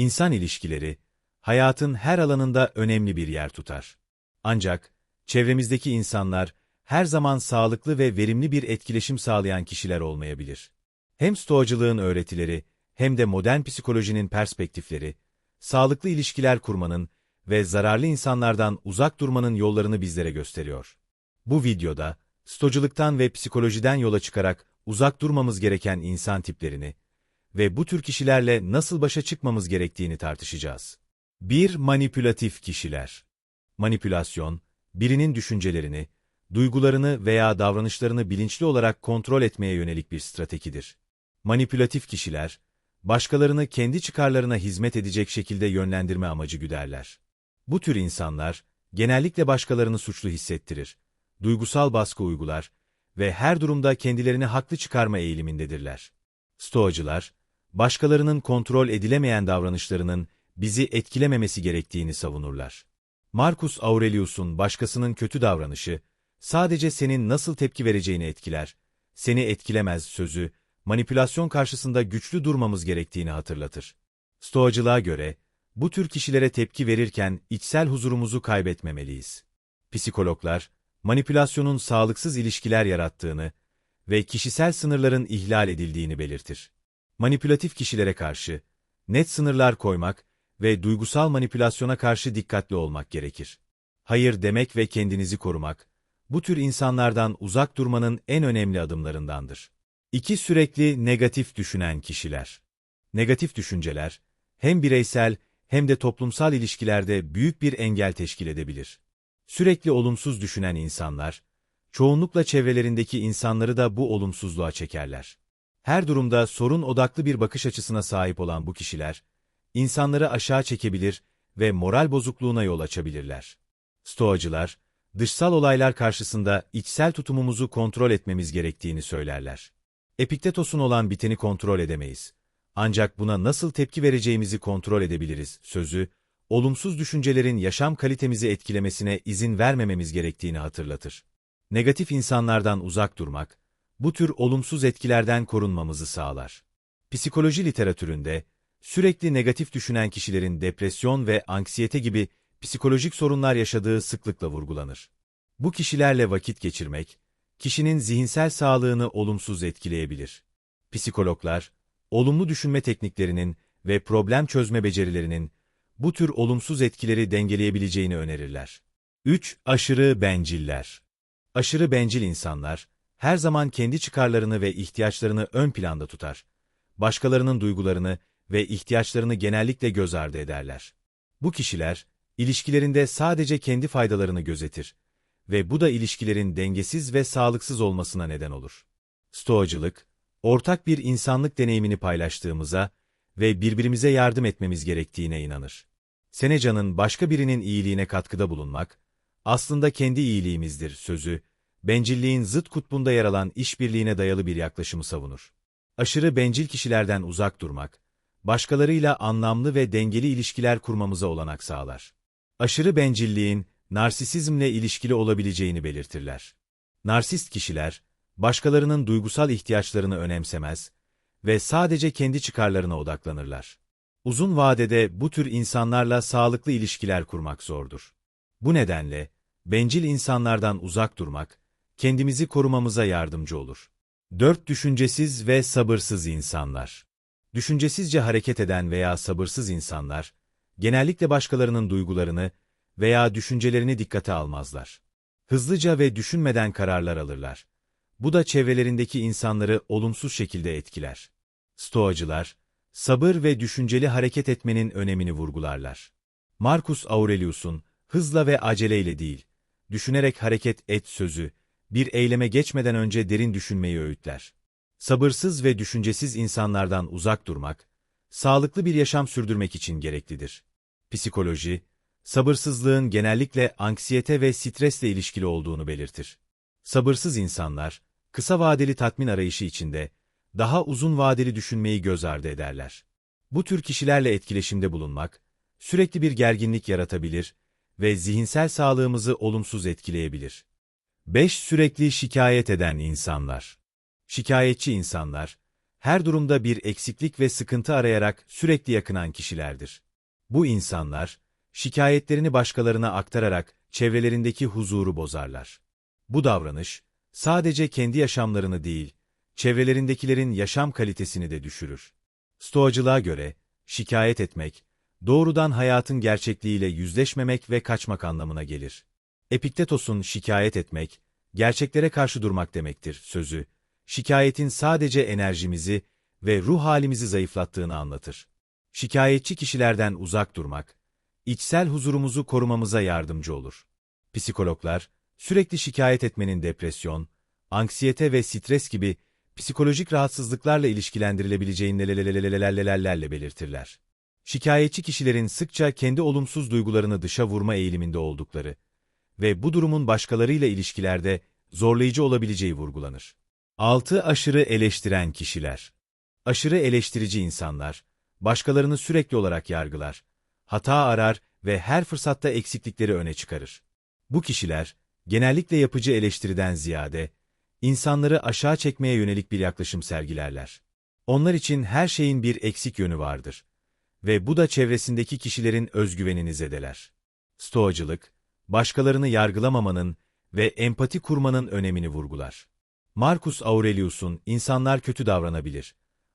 İnsan ilişkileri, hayatın her alanında önemli bir yer tutar. Ancak, çevremizdeki insanlar, her zaman sağlıklı ve verimli bir etkileşim sağlayan kişiler olmayabilir. Hem stoacılığın öğretileri, hem de modern psikolojinin perspektifleri, sağlıklı ilişkiler kurmanın ve zararlı insanlardan uzak durmanın yollarını bizlere gösteriyor. Bu videoda, stoacılıktan ve psikolojiden yola çıkarak uzak durmamız gereken insan tiplerini ve bu tür kişilerle nasıl başa çıkmamız gerektiğini tartışacağız. 1. Manipülatif kişiler. Manipülasyon, birinin düşüncelerini, duygularını veya davranışlarını bilinçli olarak kontrol etmeye yönelik bir stratejidir. Manipülatif kişiler, başkalarını kendi çıkarlarına hizmet edecek şekilde yönlendirme amacı güderler. Bu tür insanlar, genellikle başkalarını suçlu hissettirir, duygusal baskı uygular ve her durumda kendilerini haklı çıkarma eğilimindedirler. Stoacılar, başkalarının kontrol edilemeyen davranışlarının bizi etkilememesi gerektiğini savunurlar. Marcus Aurelius'un başkasının kötü davranışı, sadece senin nasıl tepki vereceğini etkiler, seni etkilemez sözü, manipülasyon karşısında güçlü durmamız gerektiğini hatırlatır. Stoacılığa göre, bu tür kişilere tepki verirken içsel huzurumuzu kaybetmemeliyiz. Psikologlar, manipülasyonun sağlıksız ilişkiler yarattığını ve kişisel sınırların ihlal edildiğini belirtir. Manipülatif kişilere karşı, net sınırlar koymak ve duygusal manipülasyona karşı dikkatli olmak gerekir. Hayır demek ve kendinizi korumak, bu tür insanlardan uzak durmanın en önemli adımlarındandır. İki sürekli negatif düşünen kişiler. Negatif düşünceler, hem bireysel hem de toplumsal ilişkilerde büyük bir engel teşkil edebilir. Sürekli olumsuz düşünen insanlar, çoğunlukla çevrelerindeki insanları da bu olumsuzluğa çekerler. Her durumda sorun odaklı bir bakış açısına sahip olan bu kişiler, insanları aşağı çekebilir ve moral bozukluğuna yol açabilirler. Stoacılar, dışsal olaylar karşısında içsel tutumumuzu kontrol etmemiz gerektiğini söylerler. Epiktetos'un olan biteni kontrol edemeyiz. Ancak buna nasıl tepki vereceğimizi kontrol edebiliriz sözü, olumsuz düşüncelerin yaşam kalitemizi etkilemesine izin vermememiz gerektiğini hatırlatır. Negatif insanlardan uzak durmak, bu tür olumsuz etkilerden korunmamızı sağlar. Psikoloji literatüründe, sürekli negatif düşünen kişilerin depresyon ve anksiyete gibi psikolojik sorunlar yaşadığı sıklıkla vurgulanır. Bu kişilerle vakit geçirmek, kişinin zihinsel sağlığını olumsuz etkileyebilir. Psikologlar, olumlu düşünme tekniklerinin ve problem çözme becerilerinin bu tür olumsuz etkileri dengeleyebileceğini önerirler. 3. Aşırı benciller. Aşırı bencil insanlar, her zaman kendi çıkarlarını ve ihtiyaçlarını ön planda tutar. Başkalarının duygularını ve ihtiyaçlarını genellikle göz ardı ederler. Bu kişiler, ilişkilerinde sadece kendi faydalarını gözetir ve bu da ilişkilerin dengesiz ve sağlıksız olmasına neden olur. Stoacılık, ortak bir insanlık deneyimini paylaştığımıza ve birbirimize yardım etmemiz gerektiğine inanır. Seneca'nın başka birinin iyiliğine katkıda bulunmak, aslında kendi iyiliğimizdir sözü, bencilliğin zıt kutbunda yer alan işbirliğine dayalı bir yaklaşımı savunur. Aşırı bencil kişilerden uzak durmak, başkalarıyla anlamlı ve dengeli ilişkiler kurmamıza olanak sağlar. Aşırı bencilliğin, narsisizmle ilişkili olabileceğini belirtirler. Narsist kişiler, başkalarının duygusal ihtiyaçlarını önemsemez ve sadece kendi çıkarlarına odaklanırlar. Uzun vadede bu tür insanlarla sağlıklı ilişkiler kurmak zordur. Bu nedenle, bencil insanlardan uzak durmak, kendimizi korumamıza yardımcı olur. 4. Düşüncesiz ve sabırsız insanlar. Düşüncesizce hareket eden veya sabırsız insanlar, genellikle başkalarının duygularını veya düşüncelerini dikkate almazlar. Hızlıca ve düşünmeden kararlar alırlar. Bu da çevrelerindeki insanları olumsuz şekilde etkiler. Stoacılar, sabır ve düşünceli hareket etmenin önemini vurgularlar. Marcus Aurelius'un, hızla ve aceleyle değil, düşünerek hareket et sözü, bir eyleme geçmeden önce derin düşünmeyi öğütler. Sabırsız ve düşüncesiz insanlardan uzak durmak, sağlıklı bir yaşam sürdürmek için gereklidir. Psikoloji, sabırsızlığın genellikle anksiyete ve stresle ilişkili olduğunu belirtir. Sabırsız insanlar, kısa vadeli tatmin arayışı içinde, daha uzun vadeli düşünmeyi göz ardı ederler. Bu tür kişilerle etkileşimde bulunmak, sürekli bir gerginlik yaratabilir ve zihinsel sağlığımızı olumsuz etkileyebilir. 5. Sürekli şikayet eden insanlar. Şikayetçi insanlar, her durumda bir eksiklik ve sıkıntı arayarak sürekli yakınan kişilerdir. Bu insanlar, şikayetlerini başkalarına aktararak çevrelerindeki huzuru bozarlar. Bu davranış, sadece kendi yaşamlarını değil, çevrelerindekilerin yaşam kalitesini de düşürür. Stoacılığa göre, şikayet etmek, doğrudan hayatın gerçekliğiyle yüzleşmemek ve kaçmak anlamına gelir. Epiktetos'un şikayet etmek, gerçeklere karşı durmak demektir sözü, şikayetin sadece enerjimizi ve ruh halimizi zayıflattığını anlatır. Şikayetçi kişilerden uzak durmak, içsel huzurumuzu korumamıza yardımcı olur. Psikologlar, sürekli şikayet etmenin depresyon, anksiyete ve stres gibi psikolojik rahatsızlıklarla ilişkilendirilebileceğini lelelelelelelelelelelelele ve bu durumun başkalarıyla ilişkilerde zorlayıcı olabileceği vurgulanır. 6. Aşırı eleştiren kişiler Aşırı eleştirici insanlar, başkalarını sürekli olarak yargılar, hata arar ve her fırsatta eksiklikleri öne çıkarır. Bu kişiler, genellikle yapıcı eleştiriden ziyade, insanları aşağı çekmeye yönelik bir yaklaşım sergilerler. Onlar için her şeyin bir eksik yönü vardır. Ve bu da çevresindeki kişilerin özgüvenini zedeler. Stoacılık, başkalarını yargılamamanın ve empati kurmanın önemini vurgular. Marcus Aurelius'un insanlar kötü davranabilir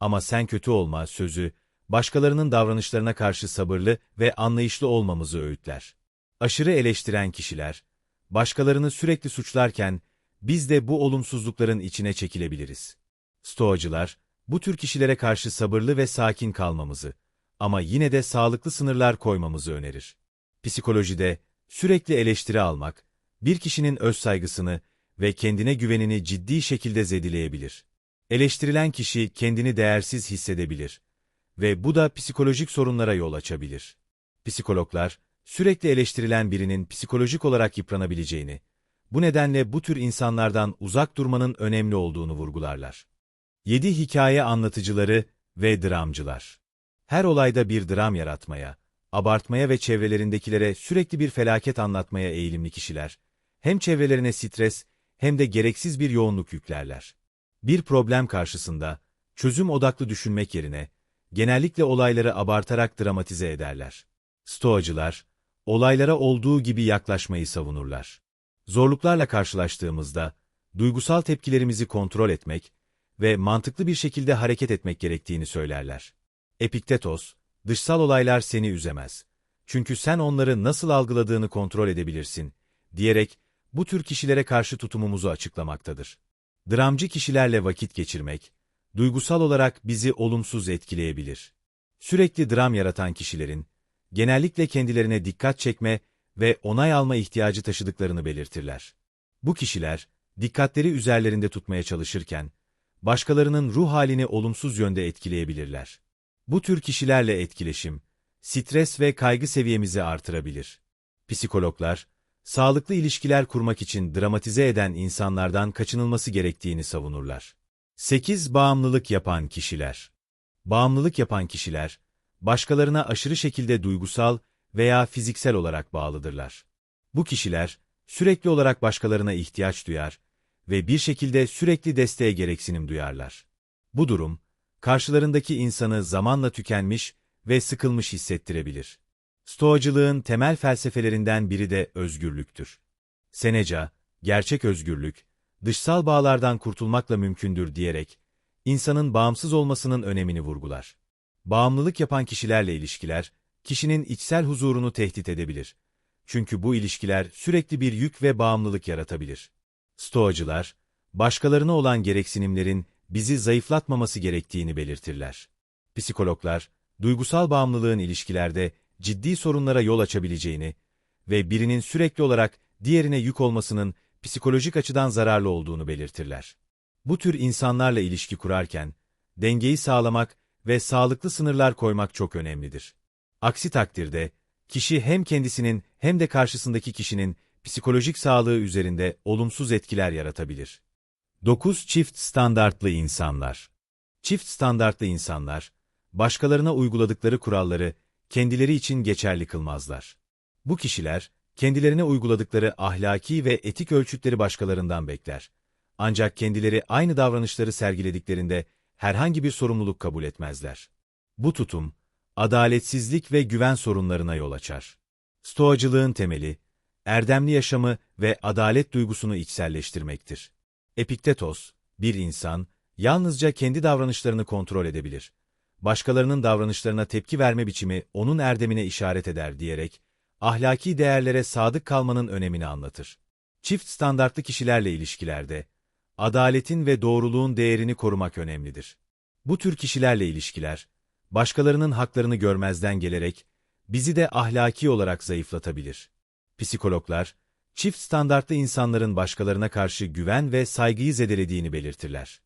ama sen kötü olma sözü, başkalarının davranışlarına karşı sabırlı ve anlayışlı olmamızı öğütler. Aşırı eleştiren kişiler, başkalarını sürekli suçlarken, biz de bu olumsuzlukların içine çekilebiliriz. Stoacılar, bu tür kişilere karşı sabırlı ve sakin kalmamızı, ama yine de sağlıklı sınırlar koymamızı önerir. Psikolojide, sürekli eleştiri almak, bir kişinin öz saygısını ve kendine güvenini ciddi şekilde zedileyebilir. Eleştirilen kişi kendini değersiz hissedebilir ve bu da psikolojik sorunlara yol açabilir. Psikologlar, sürekli eleştirilen birinin psikolojik olarak yıpranabileceğini, bu nedenle bu tür insanlardan uzak durmanın önemli olduğunu vurgularlar. 7 hikaye anlatıcıları ve dramcılar. Her olayda bir dram yaratmaya, abartmaya ve çevrelerindekilere sürekli bir felaket anlatmaya eğilimli kişiler, hem çevrelerine stres hem de gereksiz bir yoğunluk yüklerler. Bir problem karşısında, çözüm odaklı düşünmek yerine, genellikle olayları abartarak dramatize ederler. Stoacılar, olaylara olduğu gibi yaklaşmayı savunurlar. Zorluklarla karşılaştığımızda, duygusal tepkilerimizi kontrol etmek ve mantıklı bir şekilde hareket etmek gerektiğini söylerler. Epiktetos, dışsal olaylar seni üzemez. Çünkü sen onları nasıl algıladığını kontrol edebilirsin, diyerek bu tür kişilere karşı tutumumuzu açıklamaktadır. Dramcı kişilerle vakit geçirmek, duygusal olarak bizi olumsuz etkileyebilir. Sürekli dram yaratan kişilerin, genellikle kendilerine dikkat çekme ve onay alma ihtiyacı taşıdıklarını belirtirler. Bu kişiler, dikkatleri üzerlerinde tutmaya çalışırken, başkalarının ruh halini olumsuz yönde etkileyebilirler. Bu tür kişilerle etkileşim, stres ve kaygı seviyemizi artırabilir. Psikologlar, sağlıklı ilişkiler kurmak için dramatize eden insanlardan kaçınılması gerektiğini savunurlar. 8. Bağımlılık yapan kişiler Bağımlılık yapan kişiler, başkalarına aşırı şekilde duygusal veya fiziksel olarak bağlıdırlar. Bu kişiler, sürekli olarak başkalarına ihtiyaç duyar ve bir şekilde sürekli desteğe gereksinim duyarlar. Bu durum, karşılarındaki insanı zamanla tükenmiş ve sıkılmış hissettirebilir. Stoacılığın temel felsefelerinden biri de özgürlüktür. Seneca, gerçek özgürlük, dışsal bağlardan kurtulmakla mümkündür diyerek, insanın bağımsız olmasının önemini vurgular. Bağımlılık yapan kişilerle ilişkiler, kişinin içsel huzurunu tehdit edebilir. Çünkü bu ilişkiler sürekli bir yük ve bağımlılık yaratabilir. Stoacılar, başkalarına olan gereksinimlerin bizi zayıflatmaması gerektiğini belirtirler. Psikologlar, duygusal bağımlılığın ilişkilerde ciddi sorunlara yol açabileceğini ve birinin sürekli olarak diğerine yük olmasının psikolojik açıdan zararlı olduğunu belirtirler. Bu tür insanlarla ilişki kurarken, dengeyi sağlamak ve sağlıklı sınırlar koymak çok önemlidir. Aksi takdirde, kişi hem kendisinin hem de karşısındaki kişinin psikolojik sağlığı üzerinde olumsuz etkiler yaratabilir. 9. Çift standartlı insanlar Çift standartlı insanlar, başkalarına uyguladıkları kuralları kendileri için geçerli kılmazlar. Bu kişiler, kendilerine uyguladıkları ahlaki ve etik ölçütleri başkalarından bekler. Ancak kendileri aynı davranışları sergilediklerinde herhangi bir sorumluluk kabul etmezler. Bu tutum, adaletsizlik ve güven sorunlarına yol açar. Stoacılığın temeli, erdemli yaşamı ve adalet duygusunu içselleştirmektir. Epiktetos, bir insan, yalnızca kendi davranışlarını kontrol edebilir. Başkalarının davranışlarına tepki verme biçimi onun erdemine işaret eder diyerek, ahlaki değerlere sadık kalmanın önemini anlatır. Çift standartlı kişilerle ilişkilerde, adaletin ve doğruluğun değerini korumak önemlidir. Bu tür kişilerle ilişkiler, başkalarının haklarını görmezden gelerek, bizi de ahlaki olarak zayıflatabilir. Psikologlar, çift standartlı insanların başkalarına karşı güven ve saygıyı zedelediğini belirtirler.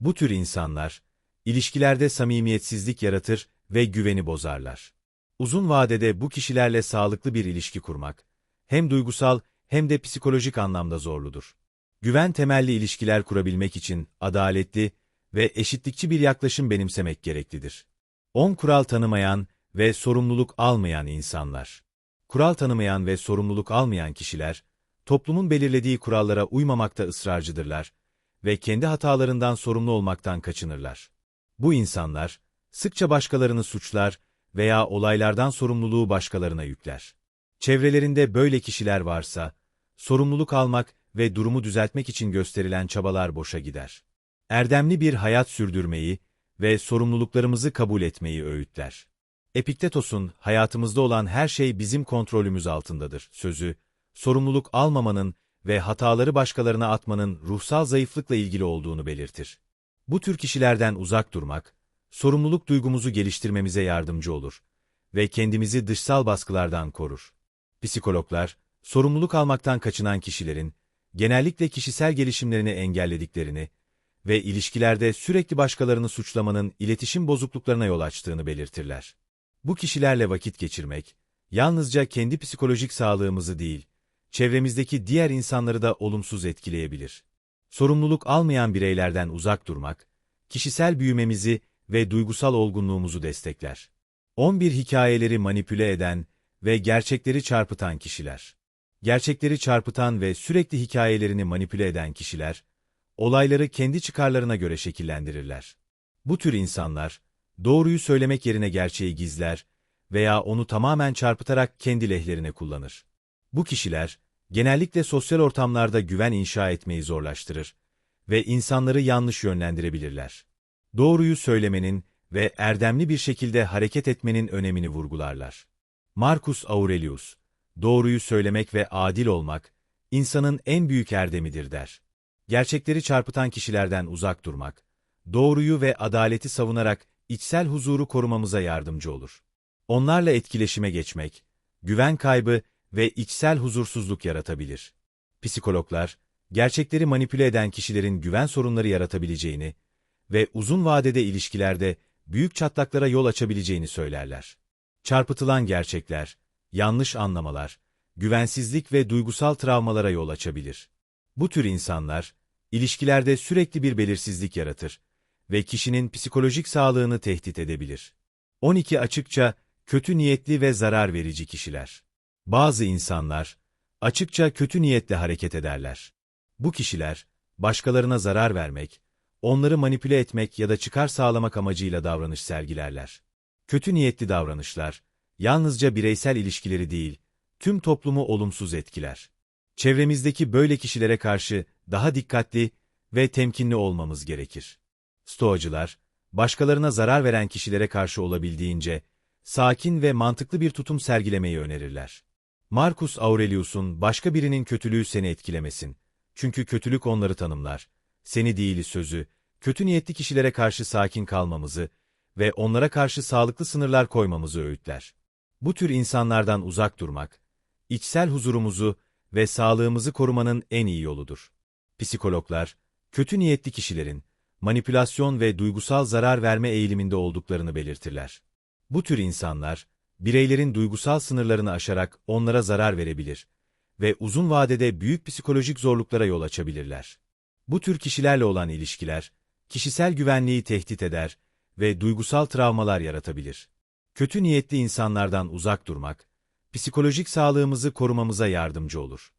Bu tür insanlar, ilişkilerde samimiyetsizlik yaratır ve güveni bozarlar. Uzun vadede bu kişilerle sağlıklı bir ilişki kurmak, hem duygusal hem de psikolojik anlamda zorludur. Güven temelli ilişkiler kurabilmek için adaletli ve eşitlikçi bir yaklaşım benimsemek gereklidir. 10 kural tanımayan ve sorumluluk almayan insanlar. Kural tanımayan ve sorumluluk almayan kişiler, toplumun belirlediği kurallara uymamakta ısrarcıdırlar ve kendi hatalarından sorumlu olmaktan kaçınırlar. Bu insanlar, sıkça başkalarını suçlar veya olaylardan sorumluluğu başkalarına yükler. Çevrelerinde böyle kişiler varsa, sorumluluk almak ve durumu düzeltmek için gösterilen çabalar boşa gider. Erdemli bir hayat sürdürmeyi ve sorumluluklarımızı kabul etmeyi öğütler. Epiktetos'un hayatımızda olan her şey bizim kontrolümüz altındadır sözü, sorumluluk almamanın ve hataları başkalarına atmanın ruhsal zayıflıkla ilgili olduğunu belirtir. Bu tür kişilerden uzak durmak, sorumluluk duygumuzu geliştirmemize yardımcı olur ve kendimizi dışsal baskılardan korur. Psikologlar, sorumluluk almaktan kaçınan kişilerin, genellikle kişisel gelişimlerini engellediklerini ve ilişkilerde sürekli başkalarını suçlamanın iletişim bozukluklarına yol açtığını belirtirler. Bu kişilerle vakit geçirmek, yalnızca kendi psikolojik sağlığımızı değil, çevremizdeki diğer insanları da olumsuz etkileyebilir. Sorumluluk almayan bireylerden uzak durmak, kişisel büyümemizi ve duygusal olgunluğumuzu destekler. 11 hikayeleri manipüle eden ve gerçekleri çarpıtan kişiler. Gerçekleri çarpıtan ve sürekli hikayelerini manipüle eden kişiler, olayları kendi çıkarlarına göre şekillendirirler. Bu tür insanlar, doğruyu söylemek yerine gerçeği gizler veya onu tamamen çarpıtarak kendi lehlerine kullanır. Bu kişiler, genellikle sosyal ortamlarda güven inşa etmeyi zorlaştırır ve insanları yanlış yönlendirebilirler. Doğruyu söylemenin ve erdemli bir şekilde hareket etmenin önemini vurgularlar. Marcus Aurelius, doğruyu söylemek ve adil olmak, insanın en büyük erdemidir der. Gerçekleri çarpıtan kişilerden uzak durmak, doğruyu ve adaleti savunarak içsel huzuru korumamıza yardımcı olur. Onlarla etkileşime geçmek, güven kaybı ve içsel huzursuzluk yaratabilir. Psikologlar, gerçekleri manipüle eden kişilerin güven sorunları yaratabileceğini ve uzun vadede ilişkilerde büyük çatlaklara yol açabileceğini söylerler. Çarpıtılan gerçekler, yanlış anlamalar, güvensizlik ve duygusal travmalara yol açabilir. Bu tür insanlar, ilişkilerde sürekli bir belirsizlik yaratır ve kişinin psikolojik sağlığını tehdit edebilir. 12 açıkça, kötü niyetli ve zarar verici kişiler. Bazı insanlar, açıkça kötü niyetle hareket ederler. Bu kişiler, başkalarına zarar vermek, onları manipüle etmek ya da çıkar sağlamak amacıyla davranış sergilerler. Kötü niyetli davranışlar, yalnızca bireysel ilişkileri değil, tüm toplumu olumsuz etkiler. Çevremizdeki böyle kişilere karşı daha dikkatli ve temkinli olmamız gerekir. Stoacılar, başkalarına zarar veren kişilere karşı olabildiğince, sakin ve mantıklı bir tutum sergilemeyi önerirler. Marcus Aurelius'un başka birinin kötülüğü seni etkilemesin. Çünkü kötülük onları tanımlar. Seni değil sözü, kötü niyetli kişilere karşı sakin kalmamızı ve onlara karşı sağlıklı sınırlar koymamızı öğütler. Bu tür insanlardan uzak durmak, içsel huzurumuzu ve sağlığımızı korumanın en iyi yoludur. Psikologlar, kötü niyetli kişilerin, manipülasyon ve duygusal zarar verme eğiliminde olduklarını belirtirler. Bu tür insanlar, bireylerin duygusal sınırlarını aşarak onlara zarar verebilir ve uzun vadede büyük psikolojik zorluklara yol açabilirler. Bu tür kişilerle olan ilişkiler, kişisel güvenliği tehdit eder ve duygusal travmalar yaratabilir. Kötü niyetli insanlardan uzak durmak, psikolojik sağlığımızı korumamıza yardımcı olur.